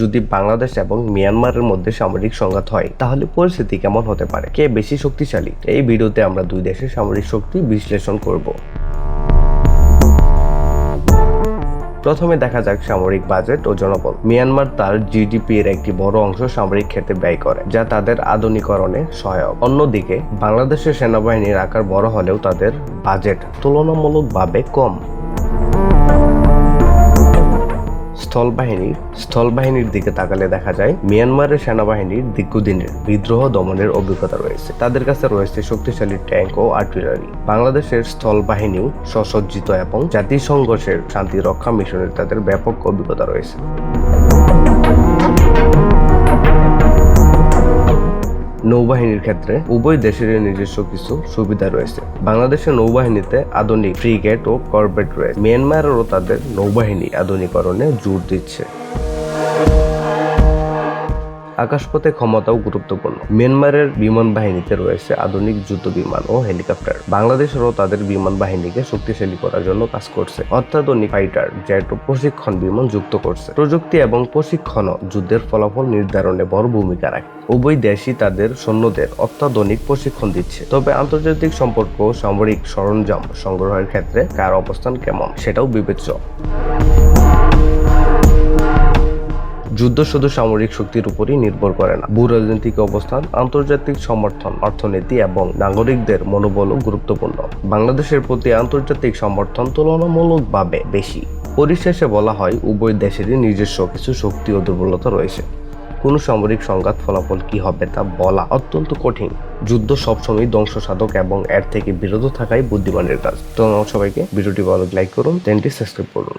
যদি বাংলাদেশ এবং মিয়ানমারের মধ্যে সামরিক সংঘাত হয়, তাহলে পরিস্থিতি কেমন হতে পারে? কে বেশি শক্তিশালী? এই ভিডিওতে আমরা দুই দেশের সামরিক শক্তি বিশ্লেষণ করব। প্রথমে দেখা যাক সামরিক বাজেট ও জনবল। মিয়ানমার তার জিডিপি এর একটি বড় অংশ সামরিক ক্ষেত্রে ব্যয় করে, যা তাদের আধুনিকরণে সহায়ক। অন্যদিকে, বাংলাদেশের সেনাবাহিনীর আকার বড় হলেও তাদের বাজেট তুলনামূলকভাবে কম। স্থলবাহিনীর স্থলবাহিনীর দিকে তাকালে দেখা যায় মিয়ানমারের সেনাবাহিনীর দীর্ঘদিনের বিদ্রোহ দমনের অভিজ্ঞতা রয়েছে। তাদের কাছে রয়েছে শক্তিশালী ট্যাঙ্ক ও আর্টিলারি। বাংলাদেশের স্থল বাহিনীও সসজ্জিত এবং জাতিসংঘর্ষের শান্তি রক্ষা মিশনের তাদের ব্যাপক অভিজ্ঞতা রয়েছে। নৌবাহিনীর ক্ষেত্রে উভয় দেশের নিজস্ব কিছু সুবিধা রয়েছে। বাংলাদেশের নৌবাহিনীতে আধুনিক ফ্রিগেট ও করবেট রয়েছে। মিয়ানমারেরও তাদের নৌবাহিনী আধুনিকরণে জোর দিচ্ছে। আকাশপথে ক্ষমতাও গুরুত্বপূর্ণ। মিয়ানমারের বিমান বাহিনীতে রয়েছে আধুনিক যুদ্ধ বিমান ও হেলিকপ্টার। বাংলাদেশেরও তাদের বিমান বাহিনীকে শক্তিশালী করার জন্য কাজ করছে। অত্যাধুনিক ফাইটার, জেট প্রশিক্ষণ বিমান যুক্ত করছে। প্রযুক্তি এবং প্রশিক্ষণও যুদ্ধের ফলাফল নির্ধারণে বড় ভূমিকা রাখে। উভয় দেশই তাদের সৈন্যদের অত্যাধুনিক প্রশিক্ষণ দিচ্ছে। তবে আন্তর্জাতিক সম্পর্ক সামরিক সরঞ্জাম সংগ্রহের ক্ষেত্রে কার অবস্থান কেমন, সেটাও বিবেচ্য। যুদ্ধ শুধু সামরিক শক্তির উপরই নির্ভর করে না, ভূ রাজনৈতিক অবস্থান, আন্তর্জাতিক সমর্থন, অর্থনীতি এবং নাগরিকদের মনোবলও গুরুত্বপূর্ণ। বাংলাদেশের প্রতি আন্তর্জাতিক সমর্থন তুলনামূলকভাবে বেশি। পরিশেষে বলা হয়, উভয় দেশেরই নিজস্ব কিছু শক্তি ও দুর্বলতা রয়েছে। কোনো সামরিক সংঘাত ফলাফল কি হবে তা বলা অত্যন্ত কঠিন। যুদ্ধ সবসময় ধ্বংস সাধক এবং এর থেকে বিরত থাকাই বুদ্ধিমানের কাজ। তো, সবাইকে ভিডিওটি ভালো লাইক করুন, চ্যানেলটি সাবস্ক্রাইব করুন।